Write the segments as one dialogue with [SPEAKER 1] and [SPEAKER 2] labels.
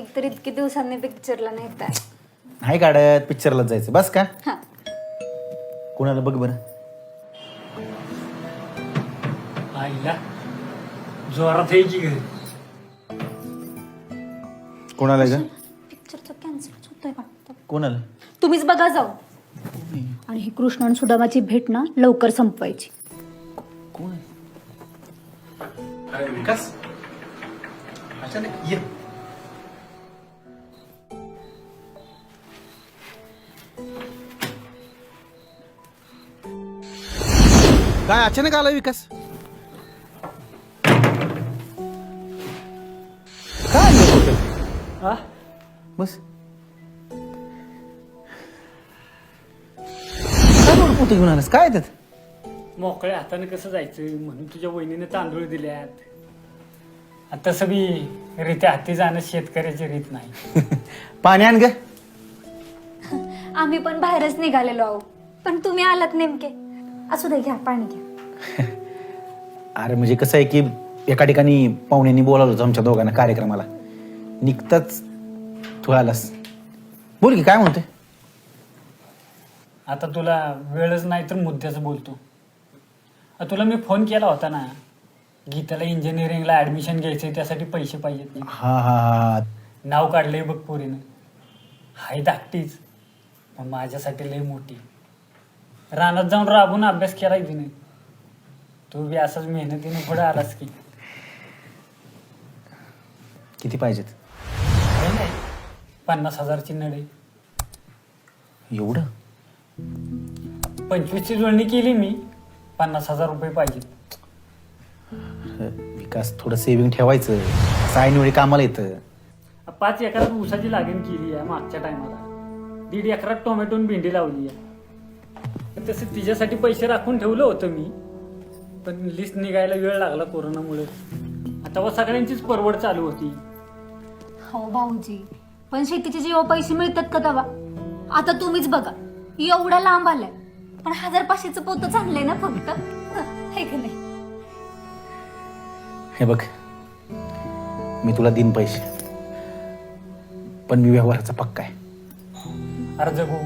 [SPEAKER 1] एकतर इतकी दिवसांनी पिक्चरला नेत आहे.
[SPEAKER 2] नाही काढत पिक्चरला जायचं. बस का?
[SPEAKER 1] हा.
[SPEAKER 2] कोणाला बघ बरं.
[SPEAKER 3] आईला जोरात घरी.
[SPEAKER 2] कोणाला ग?
[SPEAKER 1] पिक्चरचं कॅन्सलच होतोय वाटतं
[SPEAKER 2] कोणाला?
[SPEAKER 1] तुम्हीच बघा जाऊ. आणि ही कृष्ण आणि सुदामाची भेट ना लवकर संपवायची.
[SPEAKER 2] कोण अरे विकास. अचानक ये. काय अचानक आला विकास? काय?
[SPEAKER 3] हा?
[SPEAKER 2] बस. काय पोतं घेऊन आलास? काय त्यात?
[SPEAKER 3] मोकळ्या हाताने कसं जायचं? म्हणून तुझ्या वहिनीने तांदूळ दिल्यात. आता सगळी रीत्या हाती जाणं शेतकऱ्याची रीत नाही.
[SPEAKER 2] पाणी आण ग.
[SPEAKER 1] आम्ही पण बाहेरच निघालेलो आहो. पण तुम्ही आलात नेमके. असू दे घ्या पाणी घ्या.
[SPEAKER 2] अरे म्हणजे कसं आहे की एका ठिकाणी पाहुण्यांनी बोलावलं होतं आमच्या दोघांना कार्यक्रमाला. निघताच तू आलास. बोल की काय म्हणते
[SPEAKER 3] आता तुला वेळच नाही तर मुद्द्याचं बोलतो. तुला मी फोन केला होता ना गीताला इंजिनिअरिंगला ऍडमिशन घ्यायचंय त्यासाठी पैसे पाहिजेत ना.
[SPEAKER 2] हा हा हा.
[SPEAKER 3] नाव काढलंय बघ पोरीनं. हाय धाकटीच. पण माझ्यासाठी लय मोठी. रानात जाऊन राबून अभ्यास केला की नाही तू बी असाच मेहनतीने पुढे आलास की.
[SPEAKER 2] किती पाहिजेत?
[SPEAKER 3] है नाही. पन्नास हजारची नडे
[SPEAKER 2] एवढं?
[SPEAKER 3] पंचवीसची जुळणी केली मी पन्नास हजार रुपये पाहिजे
[SPEAKER 2] विकास थोडं सेव्हिंग ठेवायचं. साईन वेळी कामाला येतं.
[SPEAKER 3] पाच एकरात ऊसाची लागण केली आहे मागच्या टायमाला दीड एकरात टोमॅटो आणि भेंडी लावली आहे. तसं तिच्यासाठी पैसे राखून ठेवलं होतं मी. पण लिस्ट निघायला वेळ लागला कोरोनामुळे. आता व सगळ्यांचीच परवड चालू होती.
[SPEAKER 1] हो भाऊजी पण शेतीचे जेव्हा पैसे मिळतात का तेव्हा? आता तुम्हीच बघा एवढा लांब आलाय. पण हजार पाचशेचं पोतं चांगलंय ना फक्त? हे की नाही?
[SPEAKER 2] हे बघ मी तुला दिन पैसे. पण मी व्यवहाराचा पक्का आहे.
[SPEAKER 3] अरे जगू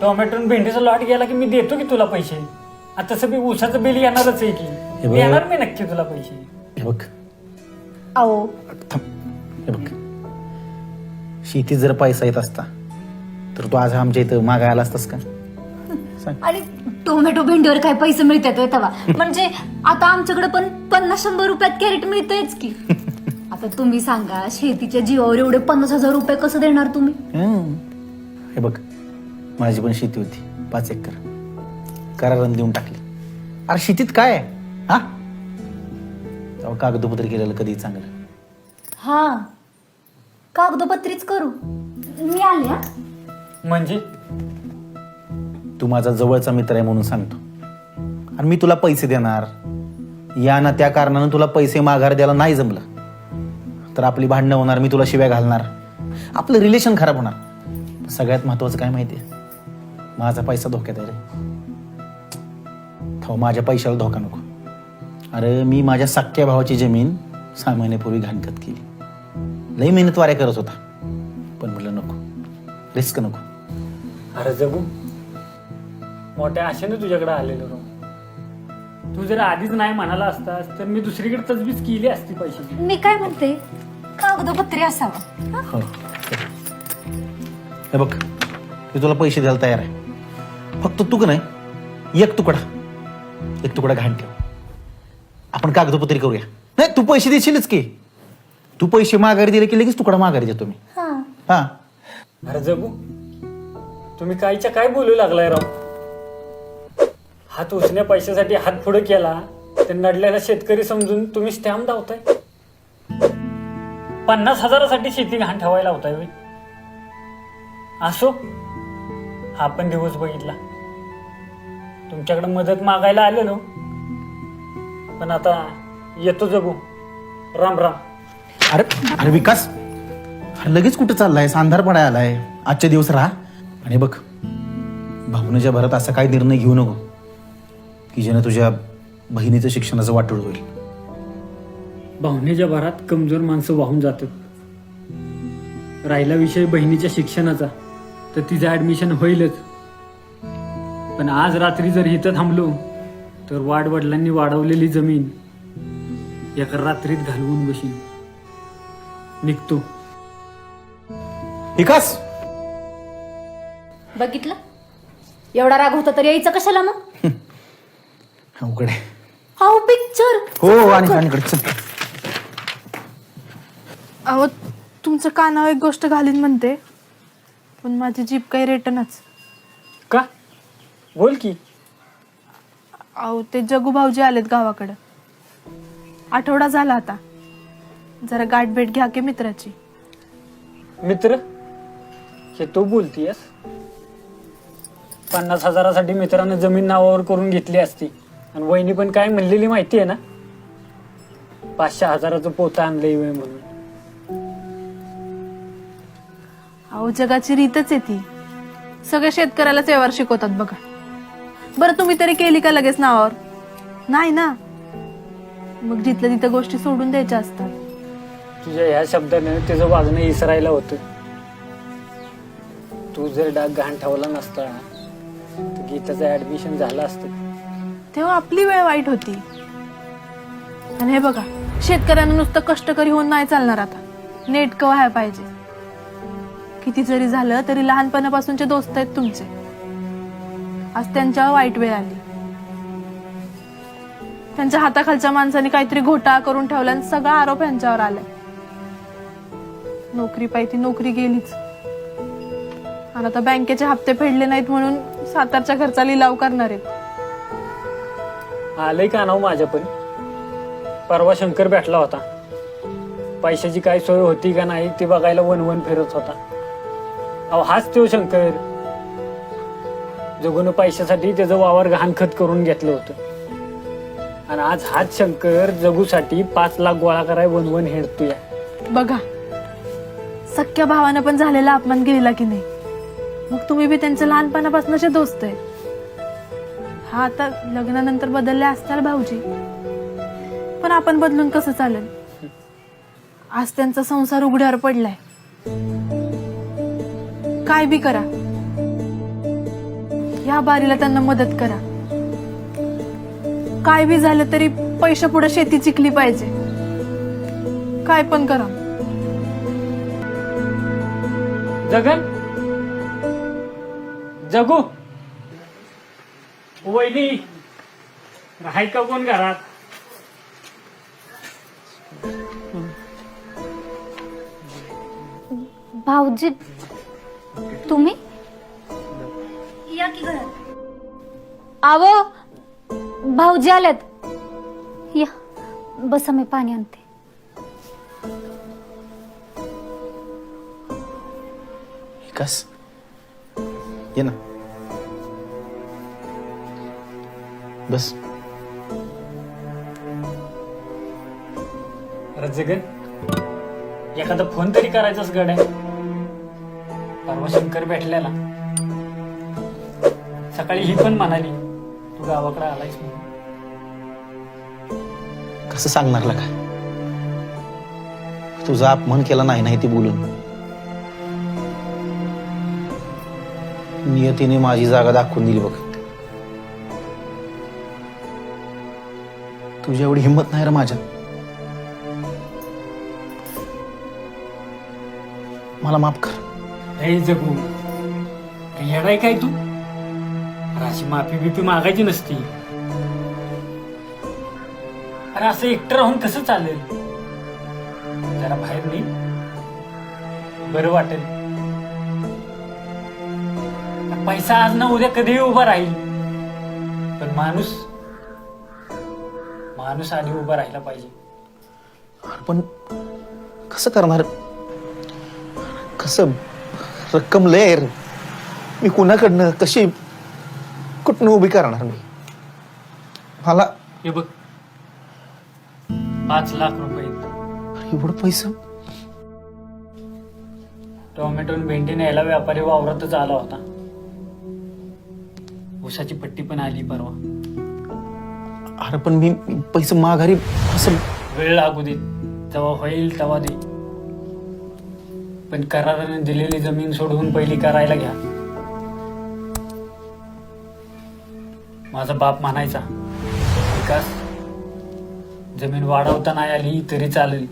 [SPEAKER 3] टोमॅटो आणि भेंडीचा लॉट गेला की मी देतो की तुला पैसे? आता तसं बी ऊसाचं बिल येणारच आहे की.
[SPEAKER 2] बघ.
[SPEAKER 3] देणार मी नक्की तुला पैसे.
[SPEAKER 2] हे बघ.
[SPEAKER 1] अहो.
[SPEAKER 2] थांब. हे बघ. शेतीत जर पैसा येत असता तर तू आज आमच्या इथं मागायला आला असतास का? सांग.
[SPEAKER 1] आणि टोमॅटो भेंडीवर काय पैसे मिळतात होय तेव्हा म्हणजे आता आमच्याकडे पण पन्नास शंभर रुपयात कॅरेट मिळतंयच की. आता तुम्ही सांगा शेतीच्या जीवावर एवढे पन्नास हजार रुपये कसं देणार तुम्ही?
[SPEAKER 2] हं. हे बघ. माझी पण शेती होती पाच एकर. करारान देऊन टाकली. अरे शेतीत काय आहे? हा? तेव्हा कागदोपत्री केलेलं कधी चांगलं.
[SPEAKER 1] हा. कागदोपत्रीच करू. मी आले हा.
[SPEAKER 3] म्हणजे?
[SPEAKER 2] तू माझा जवळचा मित्र आहे म्हणून सांगतो. आणि मी तुला पैसे देणार. या ना त्या कारणानं तुला पैसे माघार द्यायला नाही जमलं. तर आपली भांडणं होणार मी तुला शिव्या घालणार. आपलं रिलेशन खराब होणार. सगळ्यात महत्वाचं काय माहिती आहे माझा पैसा धोक्यात आहे रे. थो माझ्या पैशाला धोका नको. अरे मी माझ्या सख्या भावाची जमीन सहा महिन्यापूर्वी घाणखत केली. लई मेहनत वाऱ्या करत होता. पण म्हटलं नको. रिस्क नको.
[SPEAKER 3] अरे जगू. मोठ्या आशेने तुझ्याकडे आलेलो राव. तू जर आधीच नाही म्हणाला असतास तर मी दुसरीकडे तजबीज केली असती पैशाची.
[SPEAKER 1] मी काय म्हणते? कागदोपत्री असावं. हा?
[SPEAKER 2] हो हे बघ मी तुला पैसे द्यायला तयार आहे. फक्त तू का नाही एक तुकडा एक तुकडा घाण ठेव. आपण कागदोपत्री करूया. नाही तू पैसे देशीलच की. तू पैसे माघारी दिले की लगेच तुकडा माघारी देतो मी.
[SPEAKER 1] हा.
[SPEAKER 2] हा.
[SPEAKER 3] अरे जगू तुम्ही कायच्या काय बोलू लागलाय राव? हात उचण्या पैशासाठी हात पुढे केला तर नडलेला शेतकरी समजून तुम्ही स्टॅम्प धावताय. पन्नास हजारासाठी शेती घाण ठेवायला होताय असो हा पण दिवस बघितला. तुमच्याकडे मदत मागायला आलेलो. पण आता येतो जगू. राम राम.
[SPEAKER 2] अरे अरे विकास अरे लगेच कुठं चाललाय? अंधार पडायला आलाय. आजचे दिवस राहा. आणि बघ भावनेच्या भरात असा काही निर्णय घेऊ नको. की ज्याने तुझ्या बहिणीचं शिक्षणाचं वाटोळ होईल.
[SPEAKER 3] भावनेच्या भरात कमजोर माणसं वाहून जातात. राहिला विषय बहिणीच्या शिक्षणाचा. तर तिचं ऍडमिशन होईलच. पण आज रात्री जर इथं थांबलो तर वाडवडिलांनी वाढवलेली जमीन एका रात्रीत घालवून बशीन. निघतो.
[SPEAKER 2] विकास
[SPEAKER 1] बघितलं? एवढा राग होता तर यायचं कशाला मग?
[SPEAKER 2] अवघड आहे.
[SPEAKER 1] हाऊ पिक्चर
[SPEAKER 2] हो हो आणि आणि इकडे चल.
[SPEAKER 4] अहो तुमचं कानावर एक गोष्ट घालीन म्हणते. पण माझी जीप काही रिटर्नच
[SPEAKER 3] का? बोल की.
[SPEAKER 4] अहो ते जगू भाऊजी आलेत गावाकडं. आठवडा झाला आता. जरा गाठभेट घ्या की मित्राची.
[SPEAKER 3] मित्र? हे तू बोलतीयस? पन्नास हजारासाठी मित्रानं जमीन नावावर करून घेतली असती. आणि वहिनी पण काय म्हणलेली माहिती आहे ना? पाचशे हजाराचं पोतं आणलंय वय म्हणून.
[SPEAKER 4] अहो जगाची रीतच आहे ती. सगळ्या शेतकऱ्यालाच व्यवहार शिकवतात बघा. बरं तुम्ही तरी केली का लगेच नावावर? नाही ना? मग जिथलं तिथं गोष्टी सोडून द्यायच्या असतात.
[SPEAKER 3] तुझ्या ह्या शब्दाने त्याचं वागणं इसरायला होतं. तू जर डाग घाण ठेवला नसता तर गीताचं ऍडमिशन झालं असतं.
[SPEAKER 4] तेव्हा आपली वेळ वाईट होती. आणि हे बघा शेतकऱ्यांना नुसतं कष्टकरी होऊन नाही चालणार आता. नेटकं व्हायला पाहिजे. किती जरी झालं तरी लहानपणापासूनचे दोस्त आहेत तुमचे. आज त्यांच्यावर वाईट वेळ आली. त्यांच्या हाताखालच्या माणसाने काहीतरी घोटाळा करून ठेवला आणि सगळा आरोप यांच्यावर आलाय. नोकरी पाहिजे नोकरी गेलीच. आणि आता बँकेचे हप्ते फेडले नाहीत म्हणून सातारच्या घरचा लिलाव करणार आहेत.
[SPEAKER 3] आलंय का नाव माझ्या पण परवा शंकर भेटला होता. पैशाची काय सोय होती का नाही ते बघायला वन वन फिरत होता. अहो हाच तो शंकर. जगून पैशासाठी त्याचं वावर गहाणखत करून घेतलं होतं. आणि आज हाच शंकर जगूसाठी पाच लाख गोळा कराय वनवन हेडतोय.
[SPEAKER 4] बघा सख्या भावानं पण झालेला अपमान केलेला की नाही? मग तुम्ही बी त्यांचे लहानपणापासूनचे दोस्त आहे. हा आता लग्नानंतर बदलले असताल भाऊजी. पण आपण बदलून कसं चालेल? आज त्यांचा संसार उघड्यावर पडलाय. काय बी करा. या बारीला त्यांना मदत करा. काय बी झालं तरी पैशा पुढे शेती चिकली पाहिजे. काय पण करा.
[SPEAKER 3] जगन? जगू? वहिनी राहाय का कोण घरात?
[SPEAKER 1] भाऊजी तुम्ही? या की घरात? आवो भाऊजी आलेत. या बसा मी पाणी आणते.
[SPEAKER 2] विकास ये ना. बस.
[SPEAKER 3] अरे जगन एखादा फोन तरी करायचाच गड आहे परवा शंकर भेटलेला. सकाळी ही पण म्हणाली तू गावाकडे आलायस
[SPEAKER 2] कसं सांगणार का तुझा अपमान केला नाही नाही ती बोलून. नियतीने माझी जागा दाखवून दिली बघ. तुझी एवढी हिंमत नाही रे माझ्यात. मला माफ कर.
[SPEAKER 3] हे जगू. काही येडाय काय तू? अशी माफी बिफी मागायची नसती. अरे असं एकटं राहून कसं चालेल? जरा बाहेर नाही बरं वाटेल. पैसा आज ना उद्या कधीही उभा राहील. पण माणूस माणूस आधी उभा राहिला पाहिजे.
[SPEAKER 2] पण कसं करणार? कसं रक्कम लय आहे रे. मी कुणाकडनं कशी कुठनं उभी करणार मी? मला
[SPEAKER 3] हे बघ. पाच लाख रुपये.
[SPEAKER 2] एवढं पैसा?
[SPEAKER 3] टोमॅटो आणि भेंडी न्यायला व्यापारी वावरातच आला होता. ऊसाची पट्टी पण आली परवा.
[SPEAKER 2] अरे पण मी पैसे माघारी असं
[SPEAKER 3] वेळ लागू दे. जेव्हा होईल तेव्हा दे. पण कराराने दिलेली जमीन सोडवून पहिली करायला घ्या. माझा बाप म्हणायचा विकास जमीन वाढवता नाही आली तरी चालेल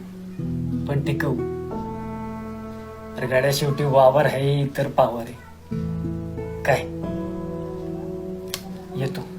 [SPEAKER 3] पण टिकवू. तर गाड्या शेवटी वावर आहे तर पावर आहे. काय? येतो.